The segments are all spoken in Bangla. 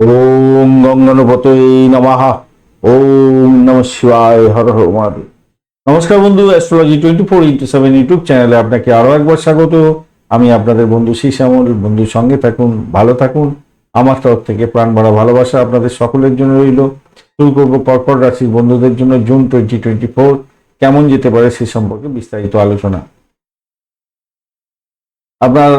ওম গঙ্গানুপতয়ে নমঃ। ওম নম শিবায়, হর হর মহাদেব। নমস্কার বন্ধু astrology twenty four into seven YouTube চ্যানেলে আপনাকে আরও একবার স্বাগত। আমি আপনাদের বন্ধু শ্যামল বন্ধুর সঙ্গে থাকুন, ভালো থাকুন। আমার তরফ থেকে প্রাণ ভরা ভালোবাসা আপনাদের সকলের জন্য রইল। শুরু করব কর্কট রাশির বন্ধুদের জন্য জুন টোয়েন্টি টোয়েন্টি ফোর কেমন যেতে পারে সে সম্পর্কে বিস্তারিত আলোচনা। আপনার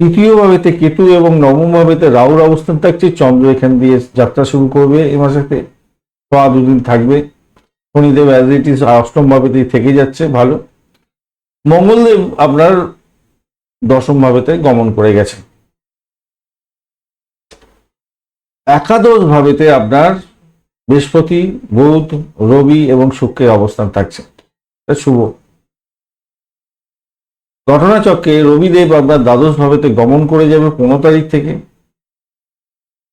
তৃতীয় ভাবেতে কেতু এবং নবম ভাবেতে রাহুর অবস্থান থাকছে, চন্দ্র এখান দিয়ে যাত্রা শুরু করবে এ মাসেতে। ছোয়া দুদিন থাকবে। শনিদেব অ্যাজ ইট ইজ অষ্টম ভাবেতেই থেকে যাচ্ছে, ভালো। মঙ্গলদেব আপনার দশম ভাবেতে গমন করে গেছে। একাদশ ভাবেতে আপনার বৃহস্পতি, বুধ, রবি এবং শুক্রের অবস্থান থাকছে। শুভ। ঘটনাচক্রে রবিদেব আপনার দ্বাদশ ভাবেতে গমন করে যাবে পনেরো তারিখ থেকে।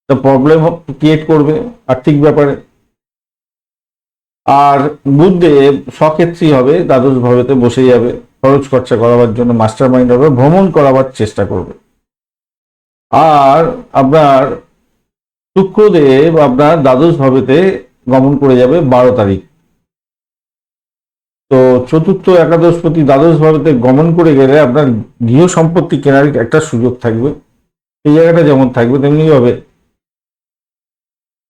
তা প্রবলেম ক্রিয়েট করবে আর্থিক ব্যাপারে। আর বুধদেব সক্ষেত্রী হবে দ্বাদশ ভাবেতে বসে যাবে, খরচ খরচা করাবার জন্য মাস্টার মাইন্ড হবে, ভ্রমণ করাবার চেষ্টা করবে। আর আপনার শুক্রদেব আপনার দ্বাদশ ভাবেতে গমন করে যাবে বারো তারিখ। তো চতুর্থ একাদশপতি দ্বাদশ ভাবেতে গমন করে গেলে আপনার গৃহ সম্পত্তি কেনার একটা সুযোগ থাকবে। এই জায়গাটা যেমন থাকবে তেমনি ভাবে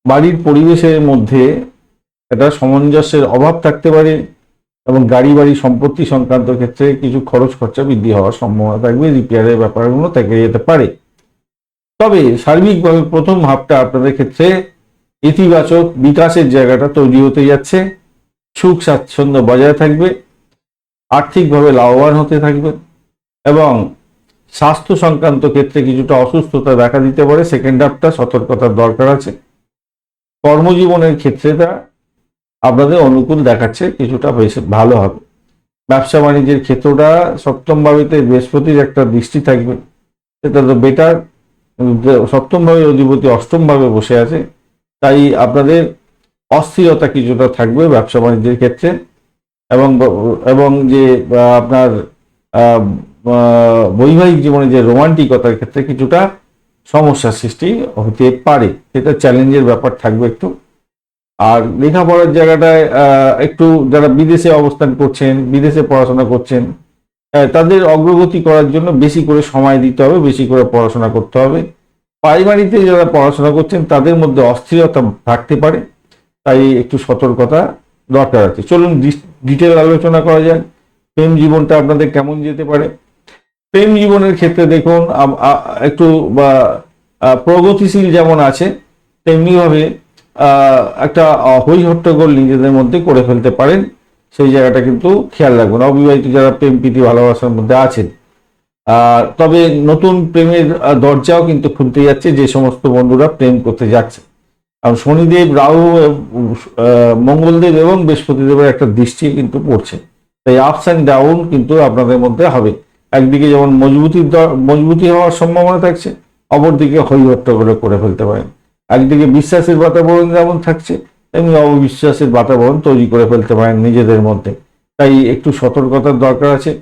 বাড়ির পরিবেশের মধ্যে একটা সামঞ্জস্যের অভাব থাকতে পারে এবং গাড়ি বাড়ি সম্পত্তি সংক্রান্ত ক্ষেত্রে কিছু খরচ খরচা বৃদ্ধি হওয়ার সম্ভাবনা থাকবে, রিপেয়ারের ব্যাপারগুলো থেকে যেতে পারে। তবে সার্বিকভাবে প্রথম হাফটা আপনাদের ক্ষেত্রে ইতিবাচক বিকাশের জায়গাটা তৈরি হতে যাচ্ছে। সুখ স্বাচ্ছন্দ্য বজায় থাকবে, আর্থিকভাবে লাভবান হতে থাকবে এবং স্বাস্থ্য সংক্রান্ত ক্ষেত্রে কিছুটা অসুস্থতা দেখা দিতে পারে সেকেন্ড হাফটা সতর্কতার দরকার আছে। কর্মজীবনের ক্ষেত্রে তা আপনাদের অনুকূল দেখাচ্ছে, কিছুটা বেশ ভালো হবে। ব্যবসা বাণিজ্যের ক্ষেত্রটা সপ্তমভাবেতে বৃহস্পতির একটা দৃষ্টি থাকবে, সেটা তো বেটার সপ্তমভাবে অধিপতি অষ্টমভাবে বসে আছে, তাই আপনাদের অস্থিরতা কিছুটা থাকবে ব্যবসা বাণিজ্যের ক্ষেত্রে এবং এবং যে আপনার বৈবাহিক জীবনে যে রোমান্টিকতার ক্ষেত্রে কিছুটা সমস্যার সৃষ্টি হতে পারে। সেটা চ্যালেঞ্জের ব্যাপার থাকবে একটু। আর লেখাপড়ার জায়গাটায় একটু যারা বিদেশে অবস্থান করছেন, বিদেশে পড়াশোনা করছেন তাদের অগ্রগতি করার জন্য বেশি করে সময় দিতে হবে, বেশি করে পড়াশোনা করতে হবে। পারিবারিতে যারা পড়াশোনা করছেন, তাদের মধ্যে অস্থিরতা থাকতে পারে। তাই একটু সতর্কতা দরকার আছে। চলুন ডিটেল আলোচনা করা যাক। প্রেম জীবনটা আপনাদের কেমন যেতে পারে? প্রেম জীবনের ক্ষেত্রে দেখুন একটু বা প্রগতিশীল যেমন আছে তেমনিভাবে একটা আহ, হই হট্টগোল নিজেদের মধ্যে করে ফেলতে পারেন। সেই জায়গাটা কিন্তু খেয়াল রাখবেন। অবিবাহিত যারা প্রেম প্রীতি ভালোবাসার মধ্যে আছেন। তবে নতুন প্রেমের দরজাও কিন্তু খুলতে যাচ্ছে। যে সমস্ত বন্ধুরা প্রেম করতে যাচ্ছে। কারণ শনিদেব, রাহু মঙ্গলদেব এবং বৃহস্পতিদেবের একটা দৃষ্টি কিন্তু পড়ছে। তাই আপস অ্যান্ড ডাউন কিন্তু আপনাদের মধ্যে হবে। একদিকে যেমন মজবুতির দ- মজবুতি হওয়ার সম্ভাবনা থাকছে, অপরদিকে হৈহট্টগোল করে ফেলতে পারেন। একদিকে বিশ্বাসের বাতাবরণ যেমন থাকছে, তেমনি অবিশ্বাসের বাতাবরণ তৈরি করে ফেলতে পারেন নিজেদের মধ্যে। তাই একটু সতর্কতার দরকার আছে।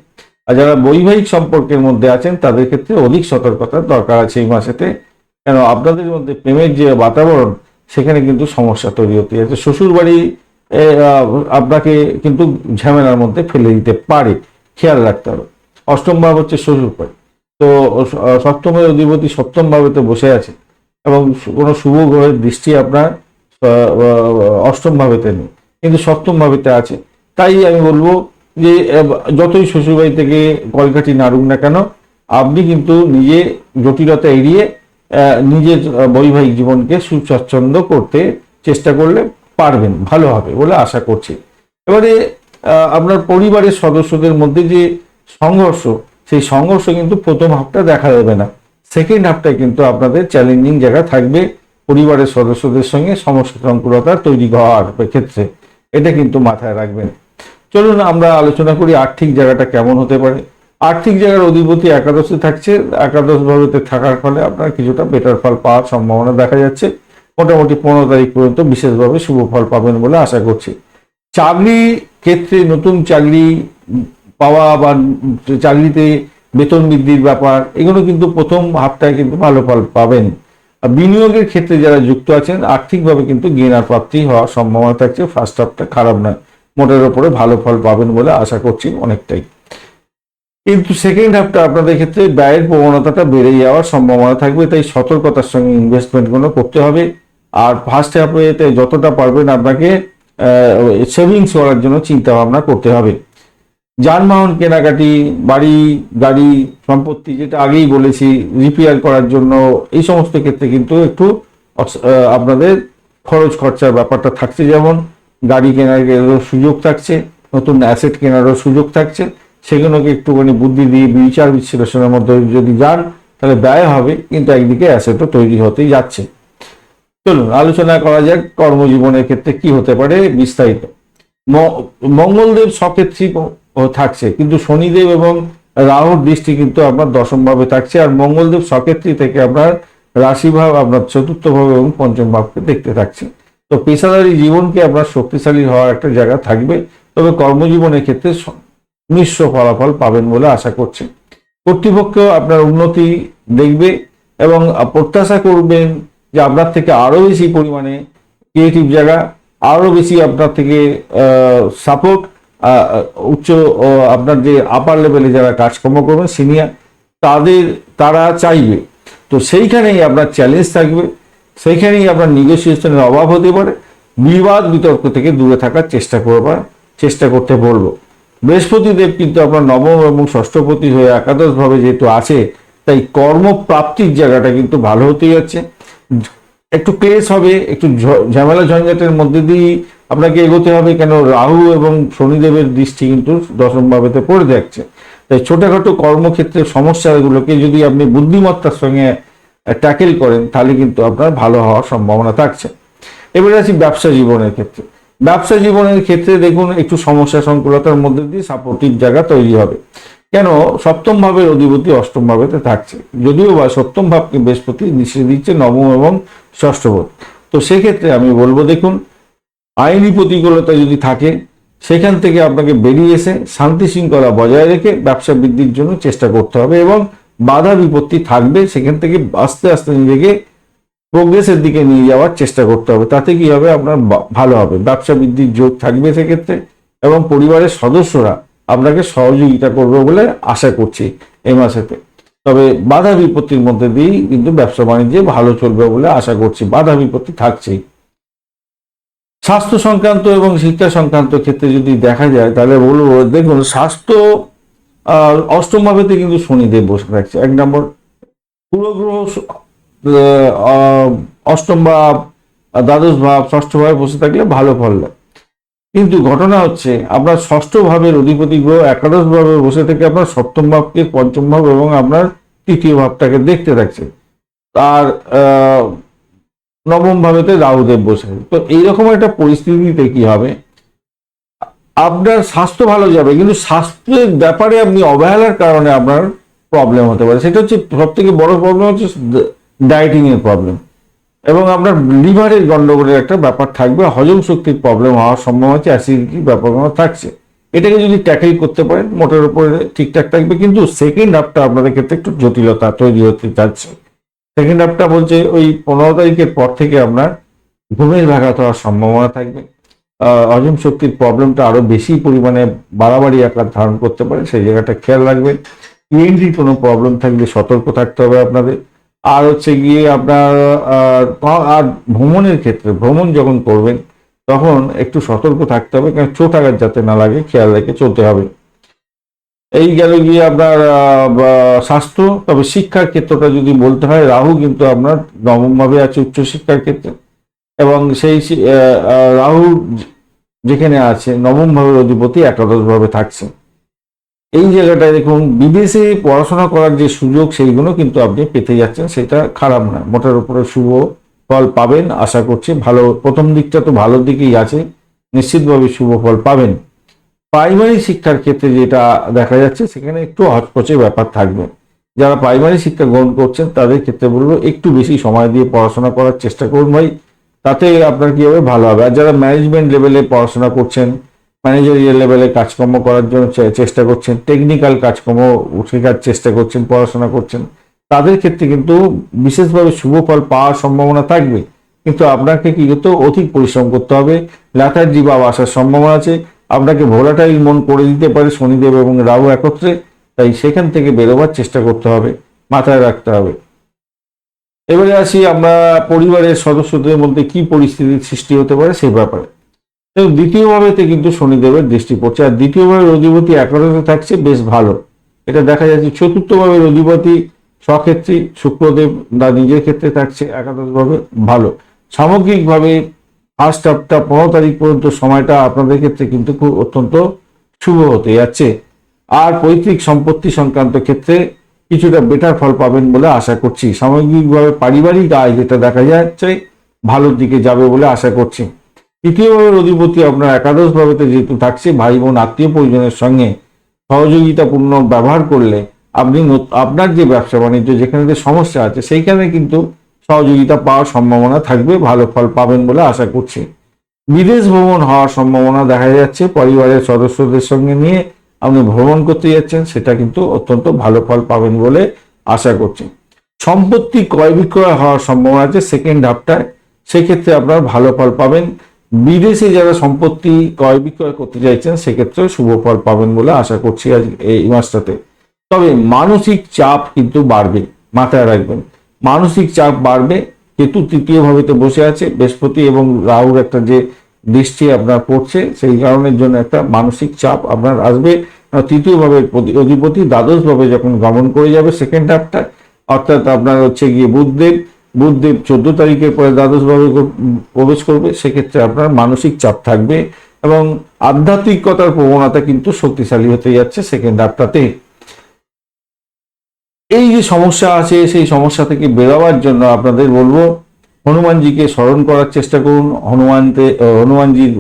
আর যারা বৈবাহিক সম্পর্কের মধ্যে আছেন, তাদের ক্ষেত্রে অধিক সতর্কতার দরকার আছে এই মাসেতে। কেন? আপনাদের মধ্যে প্রেমের যে বাতাবরণ সেখানে কিন্তু সমস্যা তৈরি হতে যাচ্ছে। শ্বশুর বাড়ি আপনাকে কিন্তু ঝামেলার মধ্যে ফেলে দিতে পারে। খেয়াল রাখতে হবে। অষ্টম ভাব হচ্ছে শ্বশুর বাড়ি তো সপ্তমের অধিপতি সপ্তম ভাবেতে বসে আছে এবং কোনো শুভ গ্রহের দৃষ্টি আপনার অষ্টম ভাবেতে নেই। কিন্তু সপ্তম ভাবেতে আছে। তাই আমি বলব যে যতই শ্বশুরবাড়ি থেকে কলকাঠি নাড়ুক না কেন, আপনি কিন্তু নিজে জটিলতা এড়িয়ে নিজের বৈবাহিক জীবনকে সুস্বাচ্ছন্দ্য করতে চেষ্টা করলে পারবেন, ভালো হবে বলে আশা করছি। এবারে আপনার পরিবারের সদস্যদের মধ্যে যে সংঘর্ষ, সেই সংঘর্ষ কিন্তু প্রথম হাফটা দেখা যাবে না। সেকেন্ড হাফটায় কিন্তু আপনাদের চ্যালেঞ্জিং জায়গা থাকবে পরিবারের সদস্যদের সঙ্গে সমস্যা তৈরি হওয়ার ক্ষেত্রে। এটা কিন্তু মাথায় রাখবেন। চলুন আমরা আলোচনা করি আর্থিক জায়গাটা কেমন হতে পারে। আর্থিক জায়গার অধিপতি একাদশে থাকছে। একাদশ ভাবেতে থাকার ফলে আপনার কিছুটা বেটার ফল পাওয়ার সম্ভাবনা দেখা যাচ্ছে। মোটামুটি পনেরো তারিখ পর্যন্ত বিশেষভাবে শুভ ফল পাবেন বলে আশা করছি। চাকরি ক্ষেত্রে নতুন চাকরি পাওয়া বা চাকরিতে বেতন বৃদ্ধির ব্যাপার, এগুলো কিন্তু প্রথম হাফটায় কিন্তু ভালো ফল পাবেন। বিনিয়োগের ক্ষেত্রে যারা যুক্ত আছেন, আর্থিকভাবে কিন্তু গেনার প্রাপ্তি হওয়ার সম্ভাবনা থাকছে। ফার্স্ট হাফটা খারাপ নয়, মোটের ওপরে ভালো ফল পাবেন বলে আশা করছি অনেকটাই। কিন্তু সেকেন্ড হাফটা আপনাদের ক্ষেত্রে ব্যয়ের প্রবণতাটা বেড়ে যাওয়ার সম্ভাবনা থাকবে, তাই সতর্কতার সঙ্গে ইনভেস্টমেন্টগুলো করতে হবে। আর ফার্স্ট হাফে যতটা পারবেন আপনাকে সেভিংস করার জন্য চিন্তা ভাবনা করতে হবে। যানবাহন কেনাকাটি, বাড়ি, গাড়ি, সম্পত্তি যেটা আগেই বলেছি রিপেয়ার করার জন্য, এই সমস্ত ক্ষেত্রে কিন্তু একটু আপনাদের খরচ খরচার ব্যাপারটা থাকছে। যেমন গাড়ি কেনার সুযোগ থাকছে, নতুন অ্যাসেট কেনারও সুযোগ থাকছে। সেগুলোকে একটুখানি বুদ্ধি দিয়ে, বিচার বিশ্লেষণের মধ্যে যদি যান, তাহলে ব্যয় হবে, কিন্তু একদিকে অ্যাসেটও তৈরি হতেই যাচ্ছে। চলুন, আলোচনা করা যাক কর্মজীবনের ক্ষেত্রে কি হতে পারে বিস্তারিত। মঙ্গলদেব সক্ষেত্রী থাকছে, কিন্তু শনিদেব এবং রাহুর দৃষ্টি কিন্তু আপনার দশম ভাবে থাকছে, আর মঙ্গলদেব সক্ষেত্রী থেকে আপনার রাশিভাব আপনার চতুর্থ ভাব এবং পঞ্চম ভাবকে দেখতে থাকছে। তো পেশাদারি জীবনকে আপনার শক্তিশালী হওয়ার একটা জায়গা থাকবে, তবে কর্মজীবনের ক্ষেত্রে মিশ্র ফলাফল পাবেন বলে আশা করছে। কর্তৃপক্ষ আপনার উন্নতি দেখবে এবং প্রত্যাশা করবেন যে আপনার থেকে আরও বেশি পরিমাণে ক্রিয়েটিভ জায়গা আরও বেশি আপনার থেকে সাপোর্ট উচ্চ আপনার যে আপার লেভেলে যারা কাজকর্ম করবেন সিনিয়র তাদের, তারা চাইবে। তো সেইখানেই আপনার চ্যালেঞ্জ থাকবে, সেইখানেই আপনার নেগোসিয়েশনের অভাব হতে পারে, বিবাদ বিতর্ক থেকে দূরে থাকার চেষ্টা করবার, চেষ্টা করতে বলব। বৃহস্পতি দেব কিন্তু আপনার নবম এবং ষষ্ঠপতি হয়ে একাদশ ভাবে যেহেতু আছে, তাই কর্মপ্রাপ্তির জায়গাটা কিন্তু ভালো হতে যাচ্ছে। একটু ক্লেশ হবে, একটু ঝামেলা ঝঞ্ঝাটের মধ্যে দিয়ে আপনাকে এগোতে হবে, কেন রাহু এবং শনিদেবের দৃষ্টি কিন্তু দশম ভাবেতে পড়ে যাচ্ছে। তাই ছোটখাটো কর্মক্ষেত্রে সমস্যাগুলোকে যদি আপনি বুদ্ধিমত্তার সঙ্গে ট্যাকেল করেন, তাহলে কিন্তু আপনার ভালো হওয়ার সম্ভাবনা থাকছে। এবারে আছি ব্যবসা জীবনের ক্ষেত্রে। ব্যবসা জীবনের ক্ষেত্রে দেখুন, একটু সমস্যা সংকুলতার মধ্যে দিয়ে সাপোর্টিভ জায়গা তৈরি হবে। কেন? সপ্তম ভাবের অধিপতি অষ্টম ভাবেতে থাকছে। যদিও বা সপ্তম ভাবকে বৃহস্পতি নিষেধ দিচ্ছে নবম এবং ষষ্ঠ ভাব। তো সেক্ষেত্রে আমি বলব, দেখুন, আইনি প্রতিকূলতা যদি থাকে, সেখান থেকে আপনাকে বেরিয়ে এসে শান্তি শৃঙ্খলা বজায় রেখে ব্যবসা বৃদ্ধির জন্য চেষ্টা করতে হবে এবং বাধা বিপত্তি থাকবে, সেখান থেকে আস্তে আস্তে নিজেকে প্রোগ্রেসের দিকে নিয়ে যাওয়ার চেষ্টা করতে হবে। তাতে কি হবে? আপনার ভালো হবে। ব্যবসা বৃদ্ধির যোগ থাকবে সেক্ষেত্রে এবং পরিবারের সদস্যরা আপনাকে সহযোগিতা করবে বলে আশা করছি এই মাসেতে। তবে বাধা বিপত্তির মধ্যে দিয়েই কিন্তু ব্যবসা বাণিজ্যে ভালো চলবে বলে আশা করছি। বাধা বিপত্তি থাকছেই। স্বাস্থ্য সংক্রান্ত এবং শিক্ষা সংক্রান্ত ক্ষেত্রে যদি দেখা যায় তাহলে বলব দেখুন স্বাস্থ্য আহ, অষ্টম ভাবেতে কিন্তু শনিদেব বসে থাকছে। এক নম্বর পুরো অষ্টম ভাব দ্বাদশ ভাব ষষ্ঠ ভাবে বসে থাকলে ভালো ফল দেয় কিন্তু ঘটনা হচ্ছে আপনার ষষ্ঠ ভাবের অধিপতি গ্রহ একাদশ ভাবে বসে থেকে আপনার সপ্তম ভাবকে পঞ্চম ভাব এবং আপনার তৃতীয় ভাবটাকে দেখতে থাকছে। আহ, নবম ভাবেতে রাহুদেব বসে তো এইরকম একটা পরিস্থিতিতে কি হবে? আপনার স্বাস্থ্য ভালো যাবে কিন্তু স্বাস্থ্যের ব্যাপারে আপনি অবহেলার কারণে আপনার প্রবলেম হতে পারে। সেটা হচ্ছে সব থেকে বড় প্রবলেম হচ্ছে ডায়েটিং এর প্রবলেম এবং আপনার লিভারের গন্ডগোলের একটা ব্যাপার থাকবে, হজম শক্তির প্রবলেম হওয়ার সম্ভাবনা আছে অ্যাসিডিটির ব্যাপারগুলো থাকছে। এটাকে যদি ট্যাকেল করতে পারেন, মোটের উপরে ঠিকঠাক থাকবে, কিন্তু সেকেন্ড হাফটা আপনাদের ক্ষেত্রে একটু জটিলতা তৈরি হতে যাচ্ছে। সেকেন্ড হাফটা বলছে ওই পনেরো তারিখের পর থেকে আপনার ঘুমের ব্যাঘাত হওয়ার সম্ভাবনা থাকবে। হজম শক্তির প্রবলেমটা আরও বেশি পরিমাণে বাড়াবাড়ি আকার ধারণ করতে পারে, সেই জায়গাটা খেয়াল রাখবেন। ইএনডির কোনো প্রবলেম থাকলে সতর্ক থাকতে হবে আপনাদের। আর হচ্ছে গিয়ে আপনার আর ভ্রমণের ক্ষেত্রে, ভ্রমণ যখন করবেন, তখন একটু সতর্ক থাকতে হবে, কারণ চোট আঘাত যাতে না লাগে, খেয়াল রেখে চলতে হবে। এই গেল গিয়ে আপনার স্বাস্থ্য, তবে শিক্ষার ক্ষেত্রটা যদি বলতে হয়, রাহু কিন্তু আপনার নবম ভাবে আছে উচ্চশিক্ষার ক্ষেত্রে। এবং সেই রাহু যেখানে আছে নবম ভাবের অধিপতি একাদশ ভাবে থাকছে এই জায়গাটায় দেখুন বিদেশে পড়াশোনা করার যে সুযোগ, সেইগুলো কিন্তু আপনি পেতে যাচ্ছেন, সেটা খারাপ না মোটার উপরে শুভ ফল পাবেন, আশা করছি। ভালো, প্রথম দিকটা তো ভালো দিকেই আছে, নিশ্চিতভাবে শুভ ফল পাবেন। প্রাইমারি শিক্ষার ক্ষেত্রে যেটা দেখা যাচ্ছে, সেখানে একটু হচপচে ব্যাপার থাকবে। যারা প্রাইমারি শিক্ষা গ্রহণ করছেন, তাদের ক্ষেত্রে বলব, একটু বেশি সময় দিয়ে পড়াশোনা করার চেষ্টা করুন ভাই, তাতে আপনার কি হবে, ভালো হবে। আর যারা ম্যানেজমেন্ট লেভেলে পড়াশোনা করছেন ম্যানেজারিয়াল লেভেলে কাজকর্ম করার জন্য চেষ্টা করছেন টেকনিক্যাল কাজকর্ম শেখার চেষ্টা করছেন, পড়াশোনা করছেন, তাদের ক্ষেত্রে কিন্তু বিশেষভাবে শুভ ফল পাওয়ার সম্ভাবনা থাকবে। কিন্তু আপনাকে কি করতে অধিক পরিশ্রম করতে হবে। ল্যাথার্জি বা আসার সম্ভাবনা আছে। আপনাকে ভোলাটাইল মন করে দিতে পারে শনিদেব এবং রাহু একত্রে। তাই সেখান থেকে বেরোবার চেষ্টা করতে হবে, মাথায় রাখতে হবে। এবারে আসি আমরা পরিবারের সদস্যদের মধ্যে কি পরিস্থিতির সৃষ্টি হতে পারে সেই ব্যাপারে। এবং দ্বিতীয় ভাবেতে কিন্তু শনিদেবের দৃষ্টি পড়ছে। আর দ্বিতীয় ভাবের অধিপতি একাদশে থাকছে, বেশ ভালো। এটা দেখা যাচ্ছে চতুর্থ ভাবের অধিপতি স্বক্ষেত্রী শুক্রদেব বা নিজের ক্ষেত্রে থাকছে একাদশ ভাবে ভালো। সামগ্রিকভাবে ফার্স্ট হাফটা পনেরো তারিখ পর্যন্ত সময়টা আপনাদের ক্ষেত্রে কিন্তু খুব অত্যন্ত শুভ হতে যাচ্ছে। আর পৈতৃক সম্পত্তি সংক্রান্ত ক্ষেত্রে কিছুটা বেটার ফল পাবেন বলে আশা করছি। সামগ্রিকভাবে পারিবারিক আয় যেটা দেখা যাচ্ছে, ভালোর দিকে যাবে বলে আশা করছি। তৃতীয়ভাবের অধিপতি আপনার একাদশ ভাবেতে যেহেতু থাকছে, ভাই বোন, আত্মীয় পরিজনের সঙ্গে সহযোগিতাপূর্ণ ব্যবহার করলে আপনি আপনার যে ব্যবসা বাণিজ্য, যেখানে যে সমস্যা আছে, সেইখানে কিন্তু সহযোগিতা পাওয়ার সম্ভাবনা থাকবে, ভালো ফল পাবেন বলে আশা করছি। বিদেশ ভ্রমণ হওয়ার সম্ভাবনা দেখা যাচ্ছে, পরিবারের সদস্যদের সঙ্গে নিয়ে আপনি ভ্রমণ করতে যাচ্ছেন, সেটা কিন্তু অত্যন্ত ভালো ফল পাবেন বলে আশা করছি। সম্পত্তি ক্রয় বিক্রয় হওয়ার সম্ভাবনা আছে সেকেন্ড হাফটায় সেক্ষেত্রে আপনার ভালো ফল পাবেন। বিদেশে যারা সম্পত্তি ক্রয় বিক্রয় করতে চাইছেন সেক্ষেত্রে শুভ ফল পাবেন বলে আশা করছি আজ এই মাসটাতে। তবে মানসিক চাপ কিন্তু বাড়বে, মাথায় রাখবেন। মানসিক চাপ বাড়বে, কেতু তৃতীয় ভাবেতে বসে আছে, বৃহস্পতি এবং রাহুর একটা যে দৃষ্টি আপনার পড়ছে, সেই কারণের জন্য একটা মানসিক চাপ আপনার আসবে। আর তৃতীয় ভাবের প্রতি- অধিপতি দ্বাদশ ভাবে যখন গমন করে যাবে সেকেন্ড হাফটা অর্থাৎ আপনার হচ্ছে গিয়ে বুধদেব বুধদেব চোদ্দ তারিখের পরে দ্বাদশ ভাবে প্রবেশ করবে, সেক্ষেত্রে আপনার মানসিক চাপ থাকবে এবং আধ্যাত্মিকতার প্রবণতা কিন্তু শক্তিশালী হতে যাচ্ছে সেকেন্ড হাফটাতে এই যে সমস্যা আছে, সেই সমস্যা থেকে বেরোবার জন্য আপনাদের বলব, হনুমানজিকে স্মরণ করার চেষ্টা করুন, হনুমানতে, হনুমানজির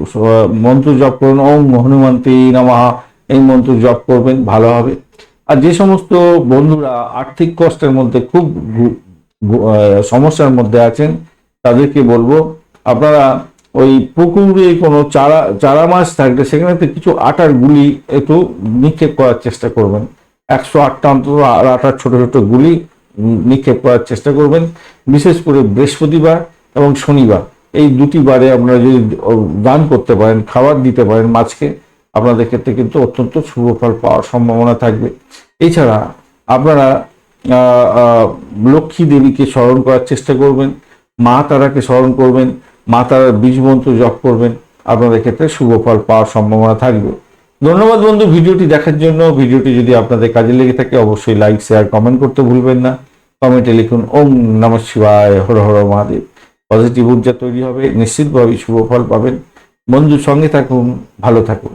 মন্ত্র জপ করুন, ওম হনুমন্তে নমঃ, এই মন্ত্র জপ করবেন, ভালো হবে। আর যে সমস্ত বন্ধুরা আর্থিক কষ্টের মধ্যে খুব সমস্যার মধ্যে আছেন, তাদেরকে বলব, আপনারা ওই পুকুরে কোনো চারা চারা মাছ থাকলে সেখানে তো কিছু আটার গুলি একটু নিক্ষেপ করার চেষ্টা করবেন। একশো আটটা অন্তত আটার ছোট ছোট গুলি নিক্ষেপ করার চেষ্টা করবেন, বিশেষ করে বৃহস্পতিবার এবং শনিবার। এই দুটি বারে আপনারা যদি দান করতে পারেন, খাবার দিতে পারেন মাছকে, আপনাদের ক্ষেত্রে কিন্তু অত্যন্ত শুভ ফল পাওয়ার সম্ভাবনা থাকবে। এছাড়া আপনারা লক্ষ্মী দেবীকে স্মরণ করার চেষ্টা করবেন, মা তারাকে স্মরণ করবেন, মা তারার বীজ মন্ত্র জপ করবেন, আপনাদের ক্ষেত্রে শুভ ফল পাওয়ার সম্ভাবনা থাকবে। ধন্যবাদ বন্ধু, ভিডিওটি দেখার জন্য। ভিডিওটি যদি আপনাদের কাজে লেগে থাকে, অবশ্যই লাইক, শেয়ার, কমেন্ট করতে ভুলবেন না। কমেন্টে লিখুন, ওম নম শিবায়, হর হর মহাদেব। পজিটিভ ঊর্জা তৈরি হবে নিশ্চিতভাবে শুভ ফল পাবেন। বন্ধুর সঙ্গে থাকুন, ভালো থাকুন।